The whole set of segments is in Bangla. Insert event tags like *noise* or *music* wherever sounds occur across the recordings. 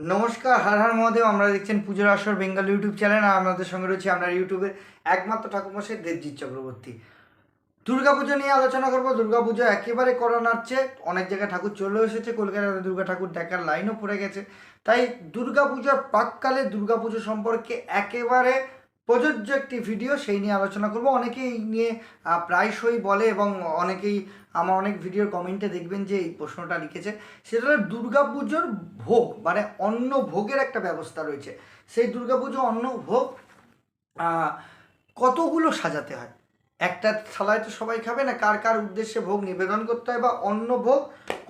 নমস্কার, হার হার মহাদেব, আমরা দেখছেন পুজোর আসর বেঙ্গল ইউটিউব চ্যানেল, আর আমাদের সঙ্গে রয়েছে আপনার ইউটিউবের একমাত্র ঠাকুরমশাই দেবজিৎ চক্রবর্তী। দুর্গাপুজো নিয়ে আলোচনা করব, দুর্গাপুজো একেবারে করোনার চেয়ে অনেক জায়গায় ঠাকুর চলেও এসেছে কলকাতাতে দুর্গা ঠাকুর দেখার লাইনও পড়ে গেছে। তাই দুর্গাপুজোর প্রাককালে দুর্গাপুজো সম্পর্কে একেবারে প্রযোজ্য একটি ভিডিও, সেই নিয়ে আলোচনা করব। অনেকেই নিয়ে প্রায়শই বলে এবং অনেকেই আমার অনেক ভিডিওর কমেন্টে দেখবেন যে এই প্রশ্নটা লিখেছে। সেটা হলো, দুর্গাপুজোর ভোগ মানে অন্ন ভোগের একটা ব্যবস্থা রয়েছে। সেই দুর্গাপুজো অন্ন ভোগ কতগুলো সাজাতে হয়? একটা থালায় তো সবাই খাবে না, কার কার উদ্দেশ্যে ভোগ নিবেদন করতে হয় বা অন্ন ভোগ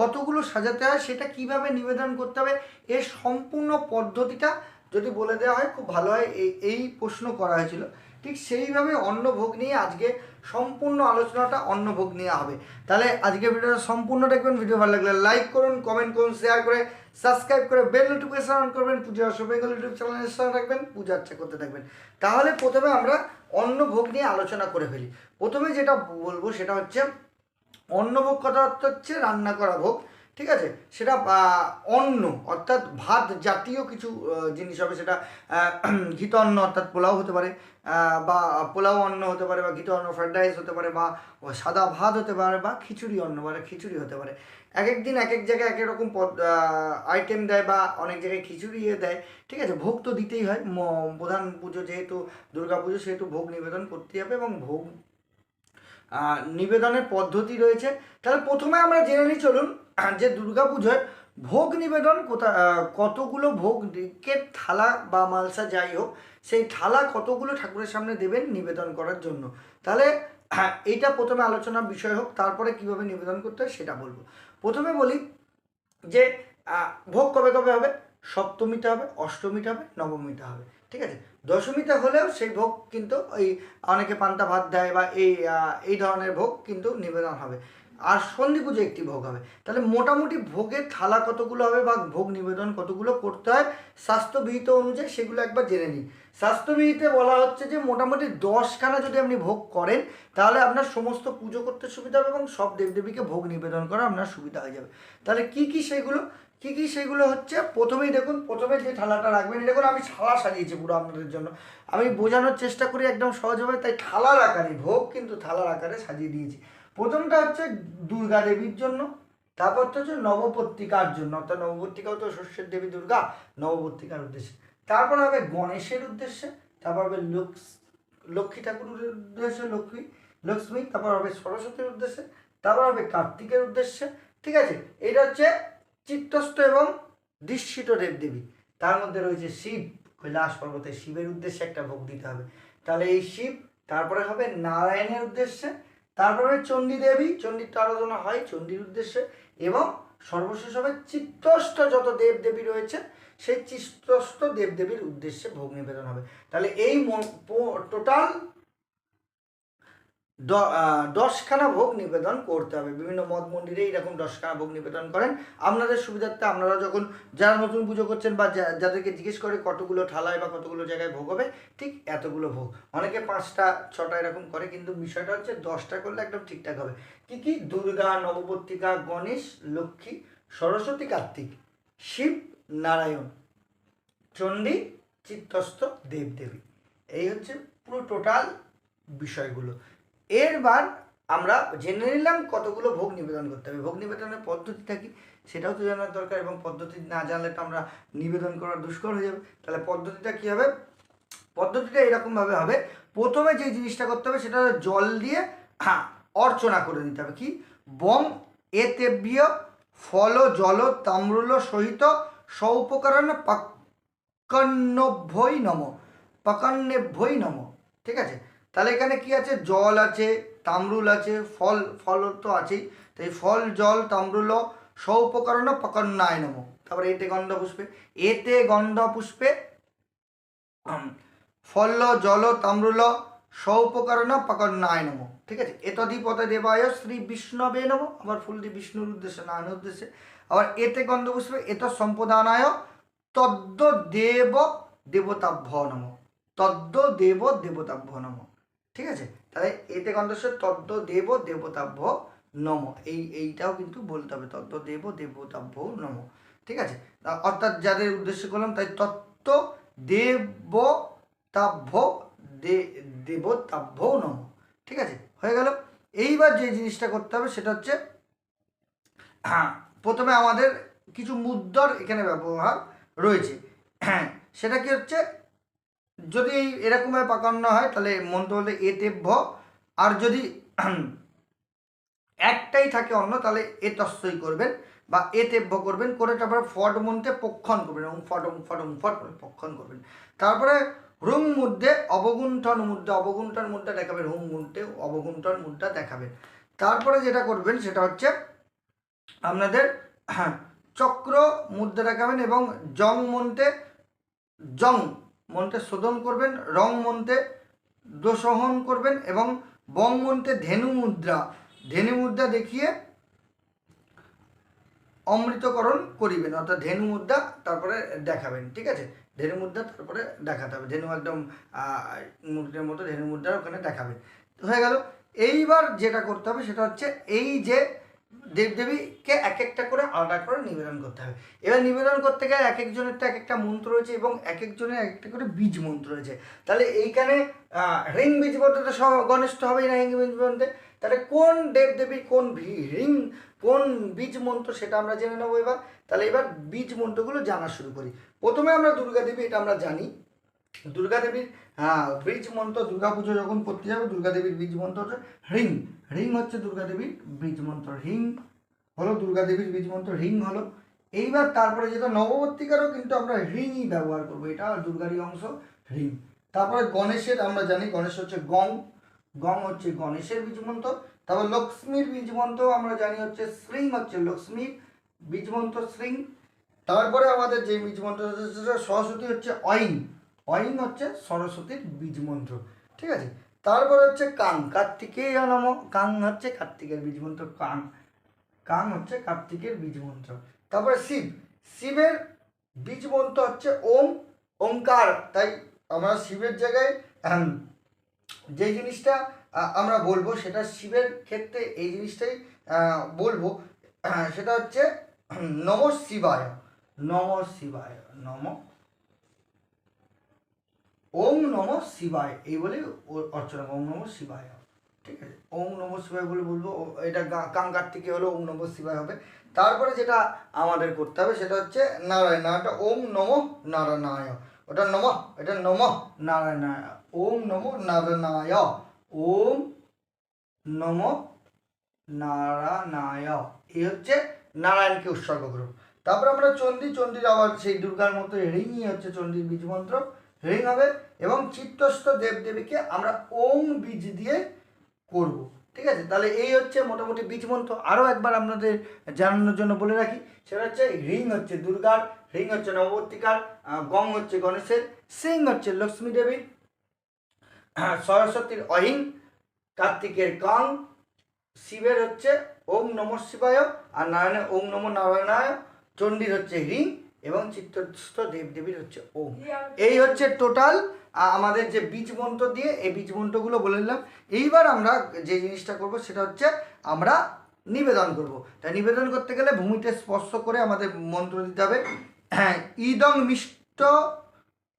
কতগুলো সাজাতে হয় সেটা কীভাবে নিবেদন করতে হবে, এর সম্পূর্ণ পদ্ধতিটা যদি বলে দেওয়া হয়, খুব ভালো হয়। এই এই প্রশ্ন করা হয়েছিল। ঠিক সেইভাবে অন্নভোগ নিয়ে আজকে সম্পূর্ণ আলোচনাটা অন্নভোগ নিয়ে হবে। তাহলে আজকে ভিডিওটা সম্পূর্ণ দেখবেন। ভিডিও ভালো লাগলে লাইক করুন, কমেন্ট করুন, শেয়ার করে, সাবস্ক্রাইব করে বেল নোটিফিকেশন অন করবেন। পুজো আসো বেঙ্গল ইউটিউব চ্যানেলের সঙ্গে রাখবেন পূজা আর্চা করতে থাকবেন। তাহলে প্রথমে আমরা অন্নভোগ নিয়ে আলোচনা করে ফেলি। প্রথমে যেটা বলব সেটা হচ্ছে, অন্নভোগ কথা হচ্ছে রান্না করা ভোগ। ঠিক আছে? সেটা অন্ন, অর্থাৎ ভাত জাতীয় কিছু জিনিস হবে। সেটা ঘিত অন্ন, অর্থাৎ পোলাও হতে পারে বা পোলাও অন্ন হতে পারে, বা ঘিত অন্ন ফ্রাইড রাইস হতে পারে, বা সাদা ভাত হতে পারে, বা খিচুড়ি অন্ন, বা খিচুড়ি হতে পারে। এক এক দিন, এক এক জায়গায় এক এক রকম পদ আইটেম দেয় বা অনেক জায়গায় খিচুড়ি ইয়ে দেয়। ঠিক আছে? ভোগ তো দিতেই হয়। প্রধান পুজো যেহেতু, দুর্গা পুজো, সেহেতু ভোগ নিবেদন করতেই হবে এবং ভোগ নিবেদনের পদ্ধতি রয়েছে। তাহলে প্রথমে আমরা জেনে নিই, চলুন যে দুর্গাপুজোয় ভোগ নিবেদন কোথা কতগুলো ভোগের থালা বা মালসা যাই হোক, সেই থালা কতগুলো ঠাকুরের সামনে দেবেন নিবেদন করার জন্য? তাহলে, *clears throat* এইটা প্রথমে আলোচনার বিষয় হোক, তারপরে কীভাবে নিবেদন করতে হয় সেটা বলব। প্রথমে বলি যে ভোগ কবে কবে হবে? সপ্তমীতে হবে, অষ্টমীতে হবে, নবমীতে হবে, ঠিক আছে? দশমীতে হলেও সেই ভোগ কিন্তু ওই অনেকে পান্তা ভাত দেয় বা এই এই ধরনের ভোগ কিন্তু নিবেদন হবে। আর সন্ধি পুজো একটি ভোগ হবে। তাহলে মোটামুটি ভোগের থালা কতগুলো হবে বা ভোগ নিবেদন কতগুলো করতে হয় স্বাস্থ্যবিহিত অনুযায়ী সেগুলো একবার জেনে নিই। স্বাস্থ্যবিহিতে বলা হচ্ছে যে মোটামুটি দশখানা যদি আপনি ভোগ করেন, তাহলে আপনার সমস্ত পুজো করতে সুবিধা হবে এবং সব দেবদেবীকে ভোগ নিবেদন করা আপনার সুবিধা হয়ে যাবে। তাহলে কি কি সেগুলো, কি কি সেগুলো হচ্ছে, প্রথমেই দেখুন, প্রথমে যে থালাটা রাখবেন, দেখুন আমি থালা সাজিয়েছি পুরো আপনাদের জন্য। আমি বোঝানোর চেষ্টা করি একদম সহজভাবে, তাই থালার আকারে, ভোগ কিন্তু থালার আকারে সাজিয়ে দিয়েছি। প্রথমটা হচ্ছে দুর্গা দেবীর জন্য, তারপর তো হচ্ছে নবপত্রিকার জন্য, অর্থাৎ নবপত্রিকাও তো শস্যের দেবী দুর্গা, নবপত্রিকার উদ্দেশ্যে। তারপর হবে গণেশের উদ্দেশ্যে, তারপর হবে লক্ষ, লক্ষ্মী ঠাকুরের উদ্দেশ্যে লক্ষ্মী লক্ষ্মী, তারপর হবে সরস্বতীর উদ্দেশ্যে, তারপর হবে কার্তিকের উদ্দেশ্যে, ঠিক আছে? এটা হচ্ছে চিত্তস্থ এবং দৃশ্যিত দেবদেবী। তার মধ্যে রয়েছে শিব, কৈলাস পর্বতে শিবের উদ্দেশ্যে একটা ভোগ দিতে হবে। তাহলে এই শিব, তারপরে হবে নারায়ণের উদ্দেশ্যে তারপরে চণ্ডী দেবী, চণ্ডীর তো আরাধনা হয়, চণ্ডীর উদ্দেশ্যে, এবং সর্বশেষ হবে চিত্তস্থ যত দেবদেবী রয়েছে, সেই চিত্তস্থ দেবদেবীর উদ্দেশ্যে ভোগ নিবেদন হবে। তাহলে এই টোটাল দশখানা ভোগ নিবেদন করতে হবে। বিভিন্ন মঠ মন্দিরে এইরকম দশখানা ভোগ নিবেদন করেন। আপনাদের সুবিধার্থে আপনারা যখন, যারা নতুন পুজো করছেন বা যাদেরকে জিজ্ঞেস করে কতগুলো ঠালায় বা কতগুলো জায়গায় ভোগ হবে, ঠিক এতগুলো ভোগ। অনেকে পাঁচটা, ছটা এরকম করে, কিন্তু বিষয়টা হচ্ছে দশটা করলে একদম ঠিকঠাক হবে। কি কি? দুর্গা নবপত্রিকা গণেশ, লক্ষ্মী, সরস্বতী, কার্তিক, শিব, নারায়ণ, চণ্ডী, চিত্তস্থ, দেবদেবী। এই হচ্ছে পুরো টোটাল বিষয়গুলো। এরবার আমরা জেনে নিলাম কতগুলো ভোগ নিবেদন করতে হবে। ভোগ নিবেদনের পদ্ধতিটা কি? সেটাও তো জানার দরকার এবং পদ্ধতি না জানলে তো আমরা নিবেদন করা দুষ্কর হয়ে যাবে। তাহলে পদ্ধতিটা কী হবে? পদ্ধতিটা এরকমভাবে হবে, প্রথমে যে জিনিসটা করতে হবে সেটা জল দিয়ে হ্যাঁ *clears throat* অর্চনা করে দিতে হবে। কি? বম, এতেব্য, ফল, জল, তাম্রুল সহিত সৌপকরণ পাকন্নভ্যই নম। পাকান্নেভ্যই নম। ঠিক আছে? তাহলে এখানে কি আছে? জল আছে, তাম্রুল আছে, ফল ফল তো আছেই। তাই ফল, জল, তাম্রুল, সৌপকরণ পাকন্নায় নম। তারপরে এতে গন্ধ পুষ্পে। এতে গন্ধ পুষ্পে ফল, জল, তাম্রুল, সৌপকরণ পাকন্নায় নম। ঠিক আছে? এতদিপতে দেবায় শ্রী বিষ্ণবে নম। আবার ফুল দিয়ে বিষ্ণুর উদ্দেশ্যে, নারায়ণের উদ্দেশ্যে। আবার এতে গন্ধ পুষ্পে, এত সম্পদানায় তদ্দ দেব দেবতাভ্য নম। তদ্দ দেব দেবতাভ্য নম। ঠিক আছে? তাহলে এতে গন্ধস্ব তদ্দ দেব দেবতাভ্য নম। এই, এইটাও কিন্তু বলতে হবে। তদ্দ দেব দেবতাভ্য নম। ঠিক আছে? অর্থাৎ যাদের উদ্দেশ্য করলাম, তাই তত্ত্ব দেব তাভ্য দে, দেবতাভ্য নম। ঠিক আছে? হয়ে গেল। এইবার যে জিনিসটা করতে হবে, সেটা হচ্ছে হ্যাঁ প্রথমে আমাদের কিছু মুদ্রার এখানে ব্যবহার রয়েছে। হ্যাঁ সেটা কি হচ্ছে? যদি এরকমভাবে পাকান্ন হয়, তাহলে মন্ত্র হলে এতে ভ আর যদি একটাই থাকে অন্য তাহলে এ তস্যই করবেন বা এতে ভ করবেন। করে তারপরে ফট মন্ত্রে পক্ষণ করবেন, এবং ফটং ফটং ফট করে পক্ষণ করবেন। তারপরে রুং মুদ্রে অবগুণ্ঠন মুদ্রা অবগুণ্ঠন মুদ্রা দেখাবেন হুম মুদ্রে অবগুণ্ঠন মুদ্রা দেখাবেন। তারপরে যেটা করবেন, সেটা হচ্ছে আপনাদের চক্র মুদ্রা দেখাবেন, এবং জং মন্ত্রে জং মন্ত্রে শোধন করবেন, রং মন্ত্রে দোসহন করবেন এবং বং মন্ত্রে ধেনু মুদ্রা ধেনু মুদ্রা দেখিয়ে অমৃতকরণ করিবেন। অর্থাৎ ধেনু মুদ্রা তারপরে দেখাবেন, ঠিক আছে? ধেনু মুদ্রা তারপরে দেখাতে হবে। ধেনু একদম মুদ্রের মতো ধেনু মুদ্রা ওখানে দেখাবেন। হয়ে গেল। এইবার যেটা করতে হবে সেটা হচ্ছে এই যে দেবদেবীকে এক একটা করে আলাদা করে নিবেদন করতে হবে। এবার নিবেদন করতে গেলে এক একজনের তো এক একটা মন্ত্র রয়েছে এবং এক একজনের এক একটা করে বীজ মন্ত্র রয়েছে। তাহলে এইখানে রিং বীজ মন্ত্র তো সব গণেশ হবেই না রিং বীজ মন্ত্রে তাহলে কোন দেবদেবীর কোন রিং, কোন বীজ মন্ত্র সেটা আমরা জেনে নেব এবার। তাহলে এবার বীজ মন্ত্রগুলো জানা শুরু করি। প্রথমে আমরা দুর্গা দেবী এটা আমরা জানি। দুর্গা দেবীর হ্যাঁ বীজ মন্ত্র, দুর্গা পুজো যখন করতে যাবে, দুর্গা দেবীর বীজ মন্ত্র হচ্ছে রিং রিং হচ্ছে দুর্গা দেবীর বীজ মন্ত্র রিং হলো দুর্গা দেবীর বীজ মন্ত্র রিং হলো। এইবার তারপরে যেটা নববর্তিকারও কিন্তু আমরা রিংই ব্যবহার করব, এটা দুর্গারই অংশ রিং তারপরে গণেশের, আমরা জানি গণেশ হচ্ছে গং। গং হচ্ছে গণেশের বীজ মন্ত্র, তারপর লক্ষ্মীর বীজ মন্ত্র, আমরা জানি হচ্ছে শ্রিং, হচ্ছে লক্ষ্মীর বীজ মন্ত্র, শ্রিং। তারপরে আমাদের যে বীজ মন্ত্র সরস্বতী হচ্ছে অইন। অইন হচ্ছে সরস্বতীর বীজ মন্ত্র ঠিক আছে? তারপর হচ্ছে কাং, কার্তিকেয় নম, কাং হচ্ছে কার্তিকের বীজ মন্ত্র কাং। কাং হচ্ছে কার্তিকের বীজ মন্ত্র তারপরে শিব, শিবের বীজ মন্ত্র হচ্ছে ওম, ওঙ্কার। তাই আমরা শিবের জায়গায় যে জিনিসটা আমরা বলব সেটা শিবের ক্ষেত্রে এই জিনিসটাই বলব। সেটা হচ্ছে নম শিবায় নম শিবায়, নম ওম নম শিবায়, এই বলে অর্চনা। ওম নম শিবায় ঠিক আছে? ওম নম শিবায় বলে বলব এটা কাঙ্গার থেকে হলো ওম নম শিবায় হবে। তারপরে যেটা আমাদের করতে হবে সেটা হচ্ছে নারায়ণ, নারায়ণটা ওম নম নারায়ণায়। ওটা নম, এটা নম নারায়ণায়। ওম নম নারায়ণায়। ওম নম নারায়ণায়। এই হচ্ছে নারায়ণকে উৎসর্গ করব তারপর আমরা চণ্ডী, চণ্ডীর আবার সেই দুর্গার মতো রিংই হচ্ছে চণ্ডীর বীজ মন্ত্র। রিং হবে এবং চিত্তস্থ দেবদেবীকে আমরা ওম বীজ দিয়ে করব। ঠিক আছে? তাহলে এই হচ্ছে মোটামুটি বীজ মন্ত্র। আরও একবার আপনাদের জানানোর জন্য বলে রাখি, সেটা হচ্ছে রিং হচ্ছে দুর্গার, রিং হচ্ছে নববর্তিকার গং হচ্ছে গণেশের, সিং হচ্ছে লক্ষ্মী দেবীর, *clears throat* সরস্বতীর অহিং, কার্তিকের কং, শিবের হচ্ছে ওম নম শিবায়, আর নারায়ণের ওম নম নারায়ণায়, চণ্ডীর হচ্ছে হ্রিং এবং চিত্তস্থ দেবদেবীর হচ্ছে ওম এই হচ্ছে টোটাল আমাদের যে বীজ মন্ত্র দিয়ে এই বীজ মন্ত্রগুলো বলে দিলাম এইবার আমরা যে জিনিসটা করব সেটা হচ্ছে আমরা নিবেদন করব। তাই নিবেদন করতে গেলে ভূমিতে স্পর্শ করে আমাদের মন্ত্র দিতে হবে। হ্যাঁ ইদং মিষ্ট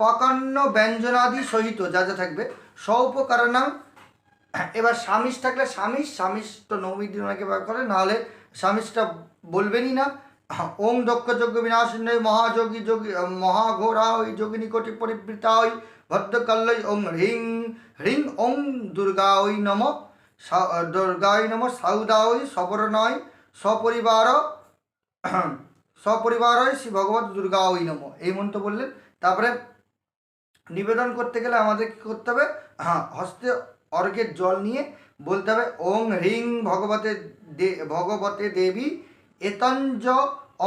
পাকান্ন ব্যঞ্জনাদি সহিত যা যা থাকবে সৌপকারণাং এবার স্বামীস থাকলে স্বামীস স্বামীস তো নবমীর দিন অনেকে ব্যবহার করে নাহলে স্বামীষটা বলবেনই না। ওং দক্ষ যজ্ঞ বিনাশিন্য মহাযোগী যোগী মহাঘোরা ওই যোগিনী কোটি পরিবৃতা ওই ভদ্রকাল্লই ওং হ্রিং হ্রিং ওং দুর্গা ওই নম দুর্গাই নম সাউদা ওই সবরণয়, সপরিবার *clears throat* সপরিবার শ্রী ভগবত দুর্গা ওই নম। এই মন্ত্র বললেন। তারপরে নিবেদন করতে গেলে আমাদের কী করতে হবে? হ্যাঁ হস্তে অর্ঘের জল নিয়ে বলতে হবে ওং হ্রিং ভগবতে দে, ভগবতে দেবী এতঞ্জ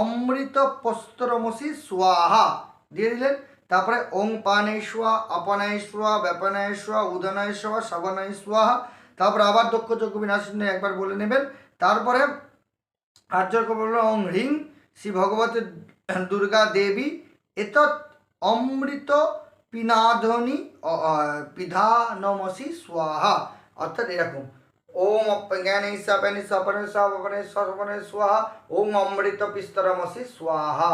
অমৃত পস্তরমসি স্বাহা দিয়ে দিলেন। তারপরে ওং পানেশ্বা অপনায়স্বা ব্যাপনায়স্বা উদনায়স্বা শবনায় স্বাহা তারপরে আবার দক্ষ যজ্ঞ বিনাশিনী একবার বলে নেবেন। তারপরে আর্যকে বলল, ওং হ্রিং শ্রী ভগবতী দুর্গা দেবী এত অমৃত পিনাধনি পিধানমসি স্বাহা অর্থাৎ এরকম। ওম অজ্ঞানে সপনে সপনে সপনে সপনে স্বাহা, ওম অমৃত পিস্তরমসি স্বাহা।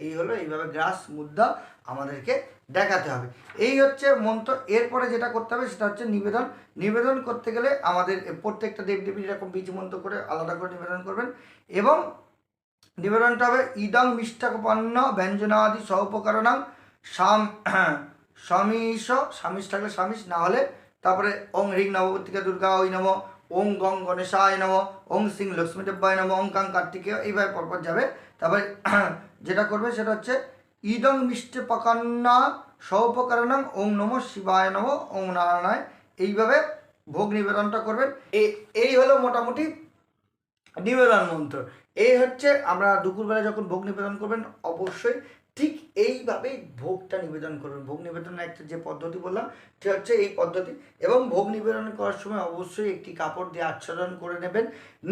এই হলো এইভাবে গ্রাস মুদ্রা আমাদেরকে দেখাতে হবে। এই হচ্ছে মন্ত্র। এরপরে যেটা করতে হবে সেটা হচ্ছে নিবেদন। নিবেদন করতে গেলে আমাদের প্রত্যেকটা দেবদেবী এরকম বীজ মন্ত্র করে আলাদা করে নিবেদন করবেন। এবং নিবেদনটা হবে ইদং মিষ্টপন্ন ব্যঞ্জনাদি সহপকরণাং সাম *clears throat* স্বামীস স্বামীস থাকলে স্বামীস না হলে তারপরে ওং হ্রিং নববর্তিকা দুর্গা ওই নম, ওং গং গণেশায় নম, ওং সিং লক্ষ্মী দেব্যায় নম, ওং কাং কার্তিকেয়, এইভাবে পরপর যাবে। তারপরে *clears throat* যেটা করবে সেটা হচ্ছে ইদং মিষ্টে পকান্না সৌপকরণং ওং নম শিবায় নম, ওং নারায়ণায়। এইভাবে ভোগ নিবেদনটা করবেন। এই এই হলো মোটামুটি নিবেদন মন্ত্র। এই হচ্ছে আমরা দুপুরবেলা যখন ভোগ নিবেদন করবেন, অবশ্যই ঠিক এইভাবেই ভোগটা নিবেদন করবেন। ভোগ নিবেদনের একটা যে পদ্ধতি বললাম, সেটা হচ্ছে এই পদ্ধতি। এবং ভোগ নিবেদন করার সময় অবশ্যই একটি কাপড় দিয়ে আচ্ছাদন করে নেবেন।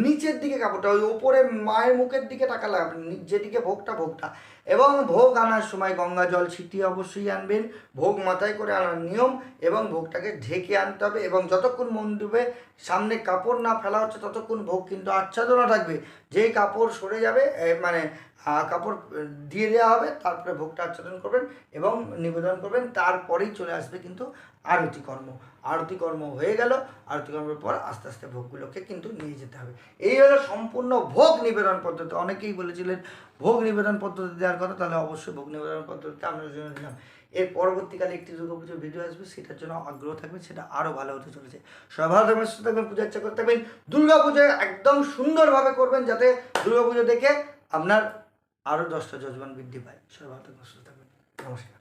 নিচের দিকে কাপড়টা, ওই ওপরে মায়ের মুখের দিকে টাকা লাগাবেন যেদিকে ভোগটা ভোগটা। এবং ভোগ আনার সময় গঙ্গা জল ছিটিয়ে অবশ্যই আনবেন। ভোগ মাথায় করে আনার নিয়ম এবং ভোগটাকে ঢেকে আনতে হবে এবং যতক্ষণ মন মন্দিরে সামনে কাপড় না ফেলা হচ্ছে, ততক্ষণ ভোগ কিন্তু আচ্ছাদনা থাকবে। যেই কাপড় সরে যাবে মানে কাপড় দিয়ে দেওয়া হবে, তারপরে ভোগটা আচ্ছাদন করবেন এবং নিবেদন করবেন, তারপরেই চলে আসবে কিন্তু আরতি কর্ম। আরতি কর্ম হয়ে গেল, আরতি কর্মের পর আস্তে আস্তে ভোগগুলোকে কিন্তু নিয়ে যেতে হবে। এই হলো সম্পূর্ণ ভোগ নিবেদন পদ্ধতি। অনেকেই বলেছিলেন, ভোগ নিবেদন পদ্ধতি দেওয়ার কথা, তাহলে অবশ্যই ভোগ নিবেদন পদ্ধতিতে আমরা জন্য দিলাম। এর পরবর্তীকালে একটি দুর্গাপুজোর ভিডিও আসবে, সেটার জন্য আগ্রহ থাকবে, সেটা আরও ভালো হতে চলেছে। সবাই ভালো থাকবেন, সুস্থ থাকবেন, পূজা ইচ্ছা করতে থাকবেন। দুর্গাপুজোয় একদম সুন্দরভাবে করবেন, যাতে দুর্গাপুজো দেখে আপনার আরও দশটা যজমান বৃদ্ধি পায়। সবাই ভালো থাকবেন সুস্থ থাকবেন নমস্কার।